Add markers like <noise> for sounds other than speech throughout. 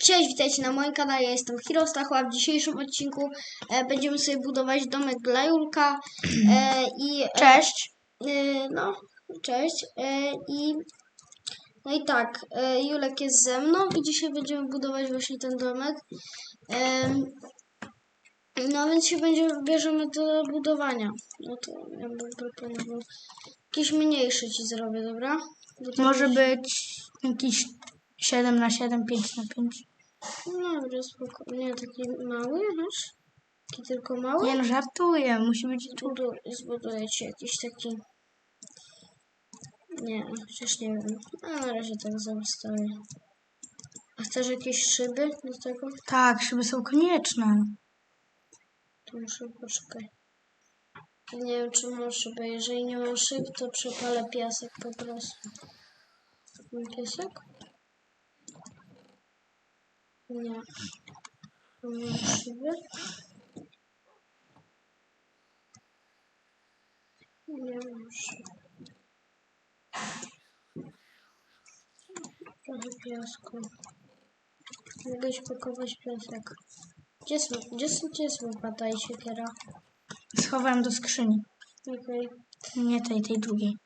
Cześć, witajcie na moim kanale, ja jestem Hiro Stachu, a w dzisiejszym odcinku e, będziemy sobie budować domek dla Julka e, i... E, Cześć. e, no, cześć. E, I... No i tak, e, Julek jest ze mną i dzisiaj będziemy budować właśnie ten domek. No więc się będziemy, bierzemy do budowania. No to ja bym proponował... Jakiś mniejszy ci zrobię, dobra? Bo Może być jakiś 7 na 7, 5 na 5. No dobra, spoko. Nie, taki mały, wiesz? Taki tylko mały? Nie no, żartuję, musi być tu. Zbuduję, zbuduję ci jakiś taki... Nie, przecież nie wiem. A na razie tak zostawię. A chcesz jakieś szyby do tego? Tak, szyby są konieczne. To muszę poczekaj. Nie wiem, czy mam szybę. Jeżeli nie mam szyb, to przepalę piasek po prostu. Mam piasek? Nie. Szyby? Nie szyb. Trochę piasku. Mogę pakować piasek. Gdzie są, gdzie są, gdzie jest łopata i siekiera? Schowałem do skrzyni. Okej. Nie tej, tej drugiej.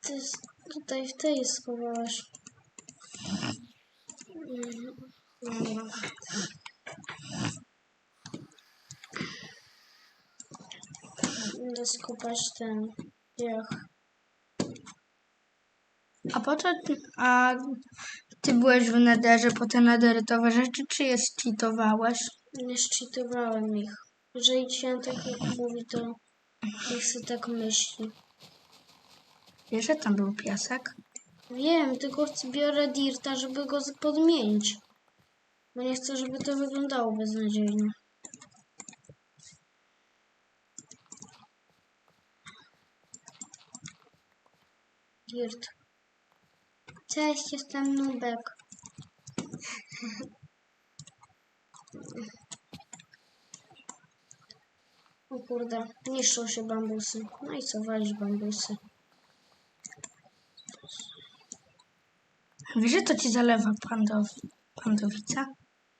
Ty tutaj w tej schowałaś. Idę skopać ten piach. A po co, ty- a ty byłeś w nederze po te nederytowe rzeczy, czy je cheatowałeś? Nie szczytowałem ich. Jeżeli dzisiaj tak jak mówi, to niech sobie tak myśli. Wiesz, że tam był piasek? Wiem, tylko chcę biorę dirta, żeby go podmienić. Bo nie chcę, żeby to wyglądało beznadziejnie. Dirt. Cześć, jestem Nubek. <laughs> O kurde, niszczą się bambusy. No i co, walić bambusy. Wiesz, że to ci zalewa pandow, pandowica?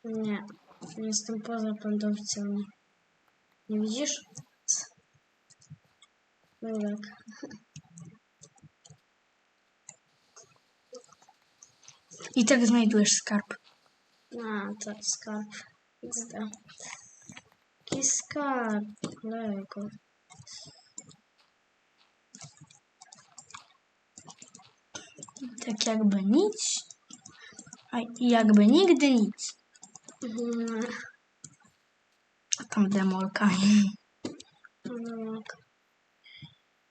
Nie, jestem poza pandowicami. Nie widzisz? Nubek. I tak znajdujesz skarb. A, to skarb. Jaki skarb, kolego. Tak jakby nic, a jakby nigdy nic. Tam demolka. Nubek.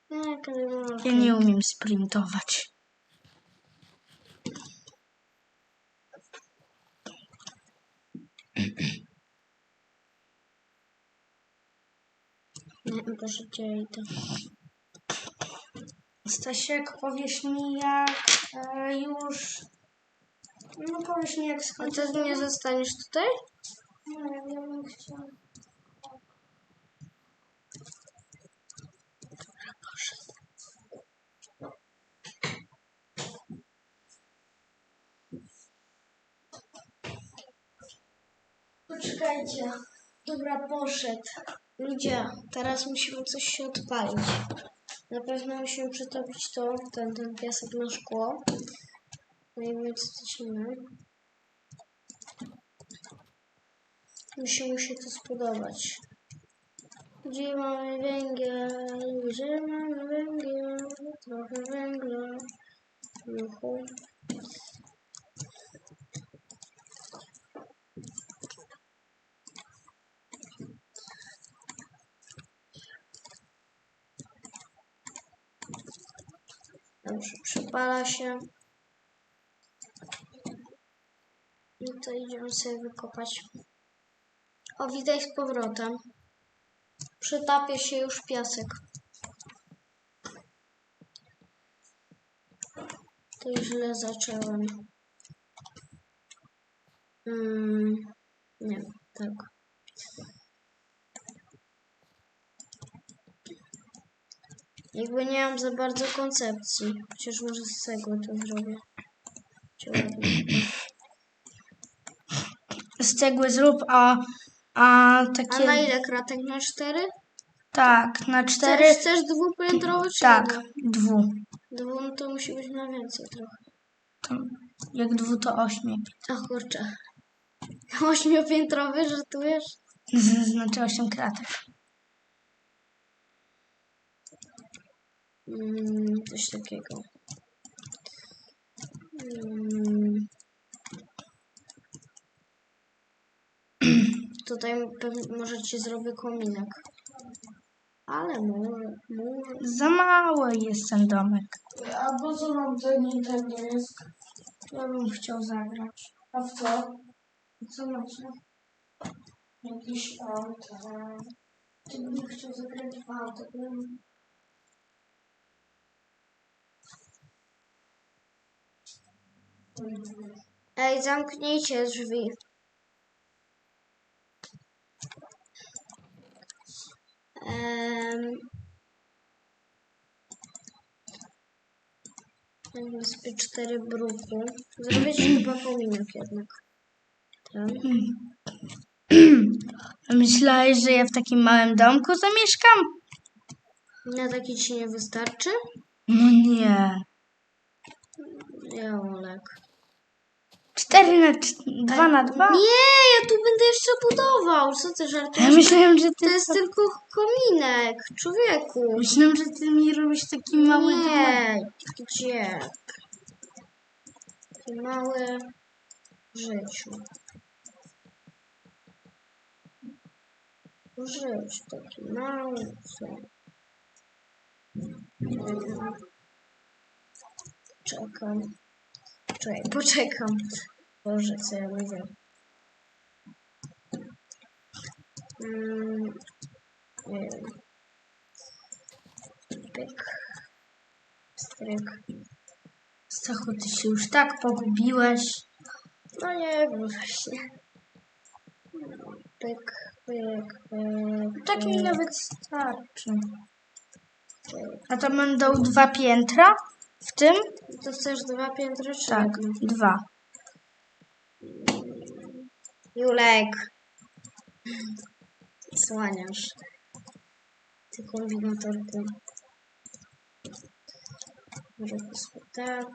Jak Nubek. Ja nie umiem sprintować. Nie, proszę cię, idę. Stasiek, powiesz mi jak e, już... No powiesz mi jak skończysz. ty nie zostaniesz tutaj? Nie wiem, ja bym chciała. Poczekajcie. Dobra, poszedł. Ludzie, teraz musimy coś się odpalić. Na pewno musimy przetopić to, ten, ten piasek na szkło. No i my stracimy. Musi mu się to spodobać. Gdzie mamy węgiel? Gdzie mamy węgiel? Trochę węgla. Juchu. Dobrze, przepala się. I to idziemy sobie wykopać. O, widać z powrotem. Przytapia się już piasek. To źle zacząłem. Mm, nie, tak. Jakby nie mam za bardzo koncepcji. Chociaż może z cegły to zrobię. Z cegły zrób, a, a A takie... na ile kratek? Na cztery? Tak, na cztery... Chcesz, chcesz dwupiętrowy czy Tak, jedno? dwu. Dwu, no to musi być na więcej trochę. To, jak dwu to ośmiu. O kurczę. <laughs> Ośmiopiętrowy, żartujesz? <laughs> Znaczy osiem kratek. Mm, coś takiego. Mm. <clears throat> Tutaj może ci zrobię kominek. Ale może, może. Za mały jest ten domek. A po co nam to Nintendo jest? Ja bym chciał zagrać. A w co? Co macie? Jakiś auto. Ty bym chciał zagrać w auto. bym- Ej, zamknijcie drzwi. Em, Wyspy cztery bruku. Zrobię ci chyba pominek jednak. Ten. <clears throat> A Myślałeś, że ja w takim małym domku zamieszkam? Na taki ci nie wystarczy? No nie. Ja Olek. Cztery na cz- dwa na dwa? Nie, ja tu będę jeszcze budował. Co ty Ja żartujesz? myślałem, że To ty... jest tylko kominek, człowieku. Myślałem, że ty mi robisz taki mały domek. Nie, gdzie? Taki mały w życiu. W życiu taki mały. co? Czekam. Czekaj, poczekam. Boże, co ja mówię. Mm, nie wiem. Pyk. Stryk. Stachu, ty się już tak pogubiłeś. No nie wiem właśnie. Pyk, pyk, pyk. Tak mi pyk, nawet starczy. A to będą dwa piętra w tym? To chcesz dwa piętra czy Tak, jedno? dwa. Julek. Słaniasz. Ty kombinatorku. Może tak.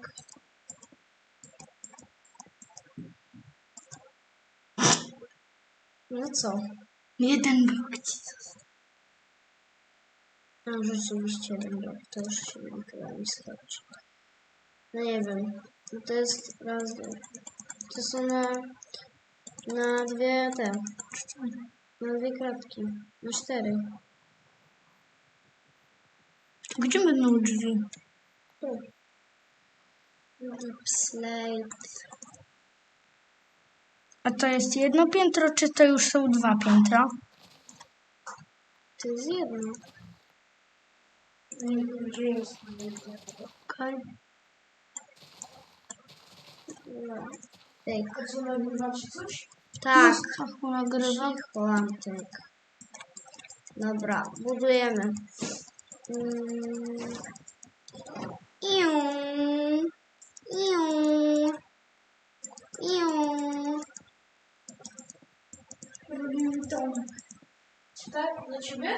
No co? Jeden blok ci został. Mam rzeczywiście jeden blok, to już się nie chyba mi skończy. No nie wiem. No to jest raz. To są na, na dwie te. Na dwie kratki. Na cztery. Gdzie będą drzwi? Tu. Slate. A to jest jedno piętro, czy to już są dwa piętra? To jest jedno. Nie wiem, gdzie jest. Okej. No. Tyk. A co, nagrywacie coś? Tak. Stachu nagrywa. Cicho, Antek. Dobra, budujemy. Mm. Iu. Iu. Iu. Robimy domek. Tak? Dla ciebie?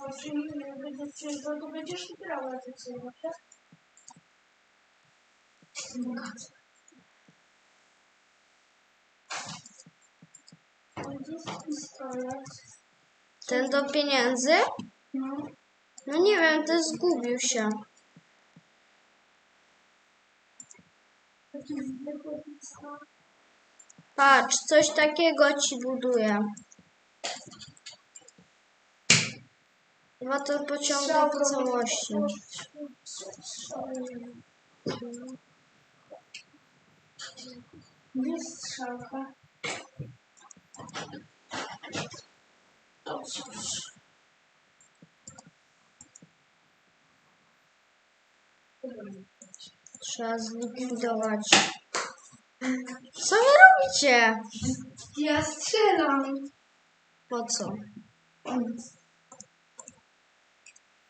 A czyli jak będziesz przyjeżdżał, to będziesz grała te co, tak? A gdzie jest pistolet? Ten do pieniędzy? No. Nie wiem, ten zgubił się. Patrz, coś takiego ci buduję. Chyba to pociągnę po całości. Jest strzałka? Cóż. Trzeba zlikwidować. Co wy robicie? Ja strzelam. Po co?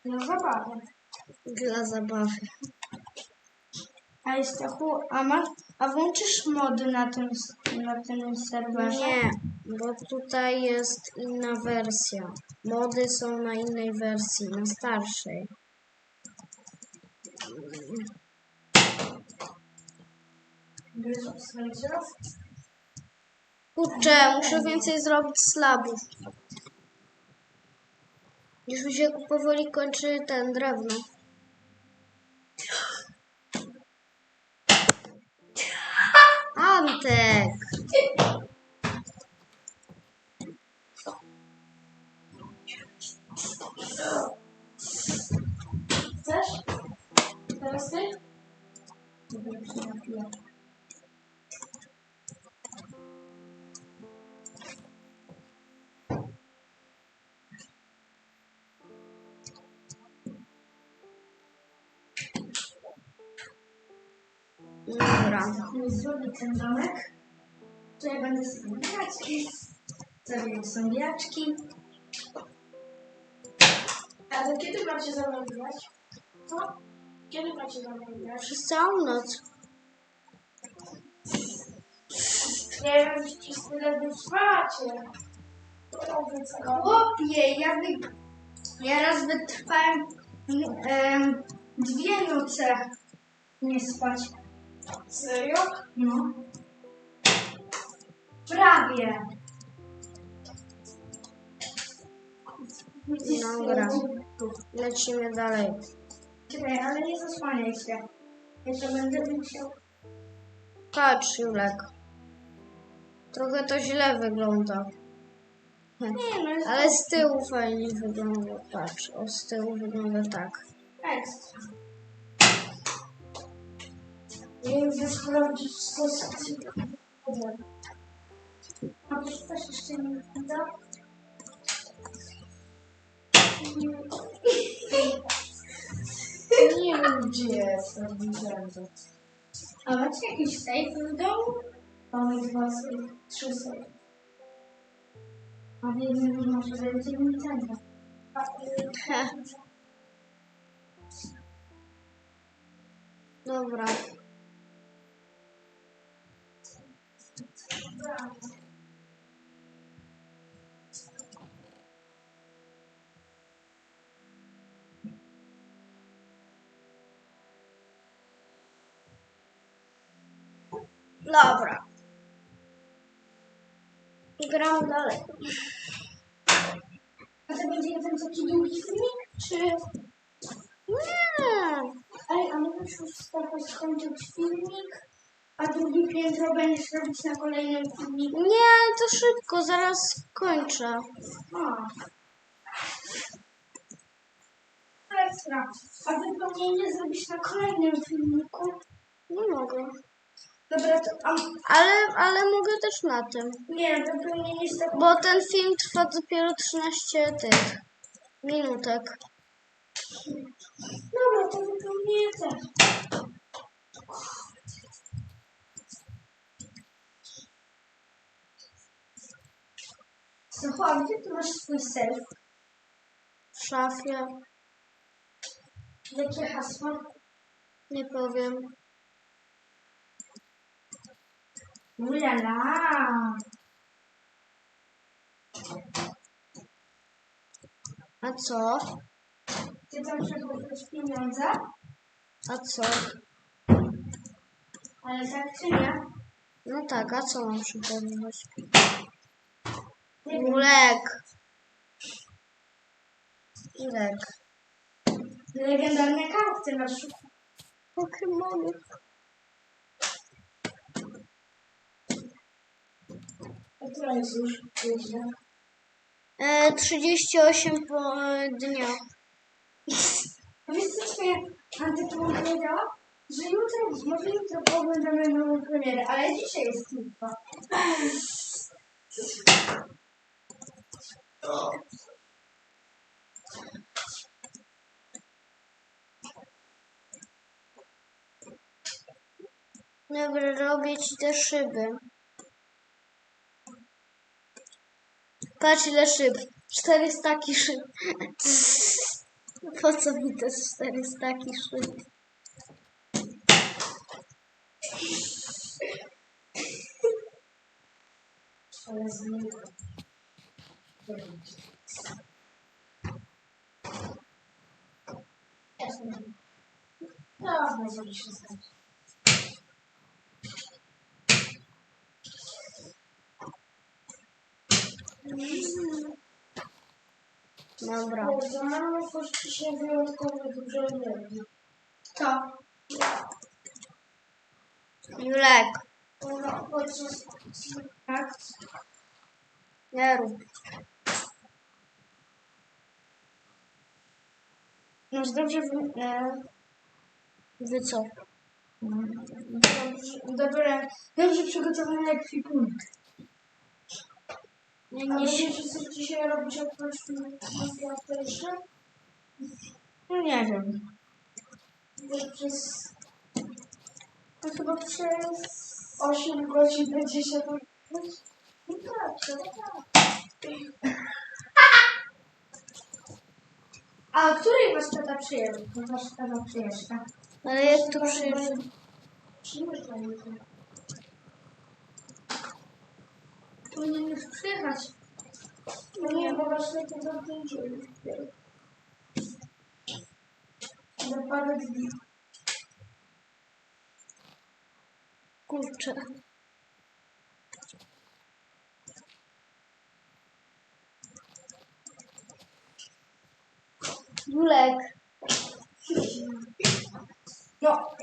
Na zabawę. Dla zabawy. A jest Stachu, a masz A włączysz mody na tym, na tym serwerze? Nie, bo tutaj jest inna wersja. Mody są na innej wersji, na starszej. Kurczę, muszę więcej zrobić slabów. Już mi się powoli kończy ten drewno. Jak zrobię ten domek, to ja będę sobie biaczki. Zrobię zombiaczki. A to kiedy macie zamówić? Co? Kiedy macie zamówić? Przez całą noc. Nie wiem, czy tyle wytrwacie. Chłopie, ja, wy... ja raz wytrwałem em, dwie noce nie spać. Serio? No. Prawie. Dobra. Lecimy dalej. Czekaj, ale nie zasłaniaj się. Jeszcze będę musiał. Patrz, Julek. Trochę to źle wygląda. Nie, no Ale z tyłu fajnie wygląda. Patrz, o z tyłu wygląda tak. ekstra. Gdzie sprawdzić, co z tym. A to też jeszcze nie widzę. Nie wiem, gdzie jest Vincenzo. A macie jakiś safe w domu? Mamy dwa sejfy, trzy sejfy. A w jednym może będzie Nintendo. Dobra. Dobra. Gram dalej. A to będzie jeden taki długi filmik? Czy... Nie. Ej, a możesz już skończyć filmik, a drugie piętro będziesz robić na kolejnym filmiku? Nie, to szybko, zaraz kończę. A. Ekstra. A wypełnienie zrobisz na kolejnym filmiku? Nie mogę. Dobra, to a, Ale, ale mogę też na tym. nie, wypełnienie tego... Bo ten film trwa dopiero 13 tych minutek. Dobra, to wypełnienie też. Słuchaj, gdzie ty masz swój self? W szafie. Jakie hasło? Nie powiem. Ulala! A co? Ty tam przechowujesz pieniądze? A co? Ale tak czy nie? No tak, a co mam przypomnieć? Ulek. Ulek. Legendarne karty na przykład. Pokemonów. a która jest już? Jeźdź. E, 38 po e, dnia. Wiesz co? Antytuł powiedziała? Że jutro, może jutro pooglądamy nową premierę, ale dzisiaj jest tylko. Dobra, robię ci te szyby. Patrz ile szyb. 400 szyb. <laughs> Po co mi te 400 szyb? Ale. Jasne. No, może się stać. Dobra. Za mało kości się wyjątkowo dużo energii. To. Julek, nie rób. Masz dobrze wy... E, Wy co? dobrze, dobre, dobrze przygotowany ekwipunek. Nie, A nie, wiecie, co dzisiaj robić oprócz charakterystyczne? No nie wiem. Przez To chyba przez... 8 godzin będzie się to... No tak, no tak. <laughs> A o której was tata przyjeżdża? Wasz tata przyjeżdża. ale jak tu przyjeżdża? Przyjeżdża jutro. Powinien już przyjechać. No nie, bo właśnie to za. Za parę dni. Kurczę. moeilijk. Ja.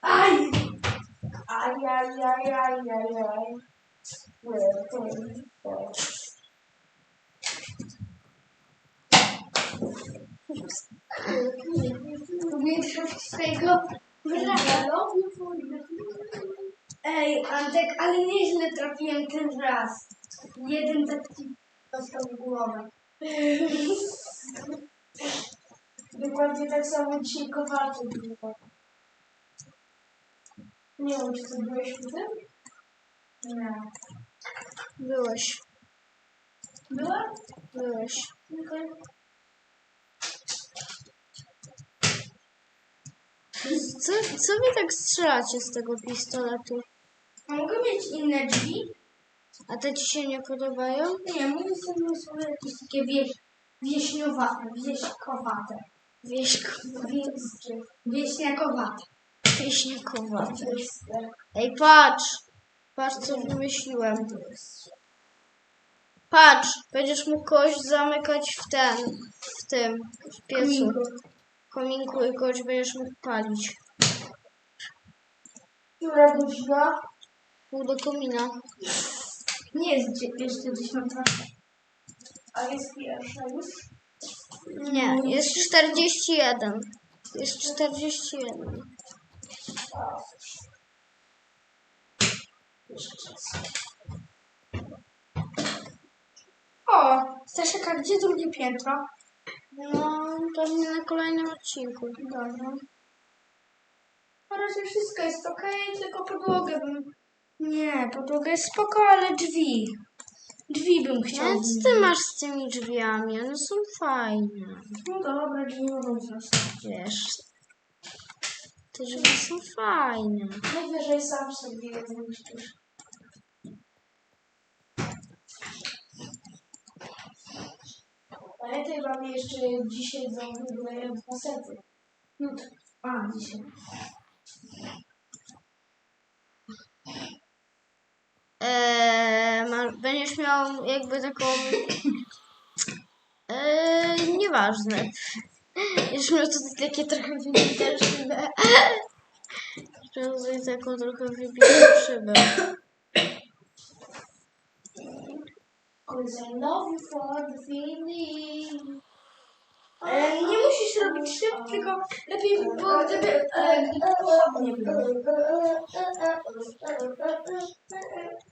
Ai. Ai, ai, ai, ai, ai, ai. We're going to Probeer terug te Ik We zijn er wel voor. Ej, Antek, ale nieźle trafiłem ten raz. Jeden taki dostał w głowę. <laughs> Dokładnie tak samo dzisiaj Kowalczyk było. Nie wiem, czy ty byłeś w tym? Nie. Byłeś. Była? Byłeś. Okej. Co, co wy tak strzelacie z tego pistoletu? A mogę mieć inne drzwi? A te ci się nie podobają? Nie, mówię sobie sobie jakieś takie wieś, wieśniowate, wieśkowate. Wieśko. Wiejskie. Wieśniakowate. Wieśniakowa. Ej, patrz! Patrz, co wymyśliłem. Patrz! Będziesz mógł kogoś zamykać w ten, w tym, w piecu. Kominku. Kominku i kogoś będziesz mógł palić. Która godzina? Pół do komina. Nie jest dzie- jeszcze dziesiąta. A jest pierwsza już? Nie, jest 41. Jest 41. O, Staszek, a gdzie drugie piętro? No, pewnie na kolejnym odcinku. Dobra. Na razie wszystko jest ok, tylko podłogę bym... Nie, podłoga jest spoko, ale drzwi. Drzwi bym chciał. No, co ty masz z tymi drzwiami? One są fajne. No dobra, drzwi mogą zostać. Wiesz. Te drzwi są fajne. Najwyżej sam sobie je zniszczysz. Pamiętaj, mamy jeszcze dzisiaj za wyglądają dwa sety. Jutro. A, dzisiaj. Ma, będziesz miał jakby taką. Eee, nieważne. Będziesz miał tutaj takie trochę wybite szybę. Tutaj taką trochę wybitą szybę. Cause I love you for the feeling. E, nie musisz robić szyb, tylko lepiej by było, gdyby e, pochodnie były.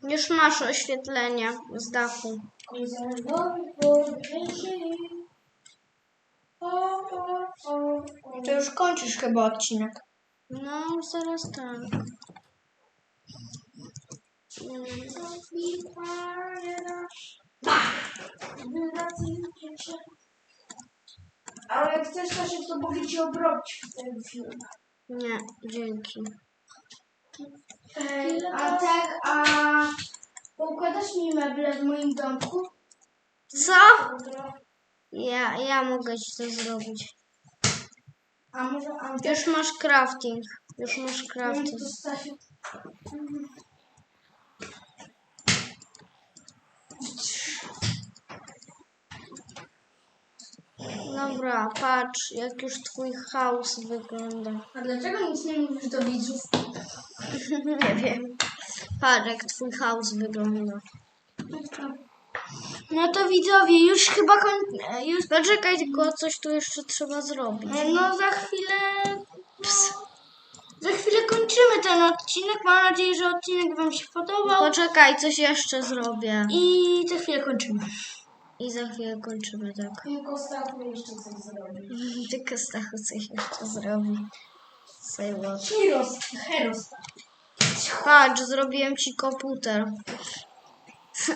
Już masz oświetlenie z dachu. To już kończysz chyba odcinek. No, zaraz tak. Mm, Ale chcesz, się to mogę ci obrobić w ten film. Nie, dzięki. A tak, a układasz mi meble w moim domku? Co? Ja, ja mogę ci to zrobić. A może Antek? Już masz crafting. Już masz crafting. To Dobra, patrz, jak już twój chaos wygląda. A dlaczego nic nie mówisz do widzów? <laughs> Nie wiem. Patrz, jak twój chaos wygląda. No to widzowie, już chyba koń... już... Poczekaj, tylko coś tu jeszcze trzeba zrobić. e, No za chwilę... Ps. Za chwilę kończymy ten odcinek. Mam nadzieję, że odcinek wam się podobał. Poczekaj, coś jeszcze zrobię. I za chwilę kończymy. I za chwilę kończymy, tak. Tylko Stachu jeszcze coś zrobi. Tylko Stachu coś jeszcze zrobi. What? Heros, Heros. Patrz, zrobiłem ci komputer.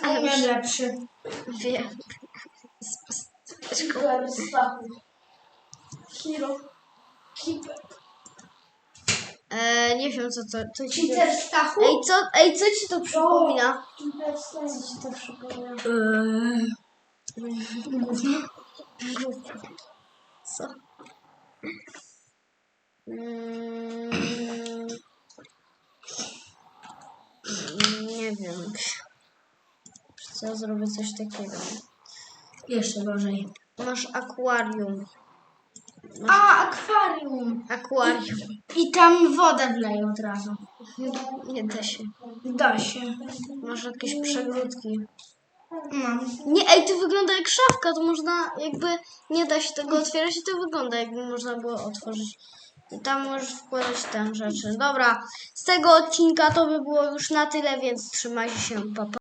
Ale już lepszy. wiem. Super, Stachu. Hero. Keeper. E, nie wiem, co to... Co ci to... Stachu? Ej, co, ej, co ci to przypomina? Keeper Stachu. Co ci to przypomina? Eee. Co? Nie wiem. Co zrobię coś takiego? Jeszcze gorzej. Masz akwarium. A, akwarium. Akwarium. I tam wodę wleję od razu. Nie da się. Da się. Masz jakieś przegródki. Nie, ej, to wygląda jak szafka, to można jakby, nie da się tego otwierać i to wygląda jakby można było otworzyć. I tam możesz wkładać tam rzeczy. Dobra, z tego odcinka to by było już na tyle, więc trzymajcie się, pa, pa.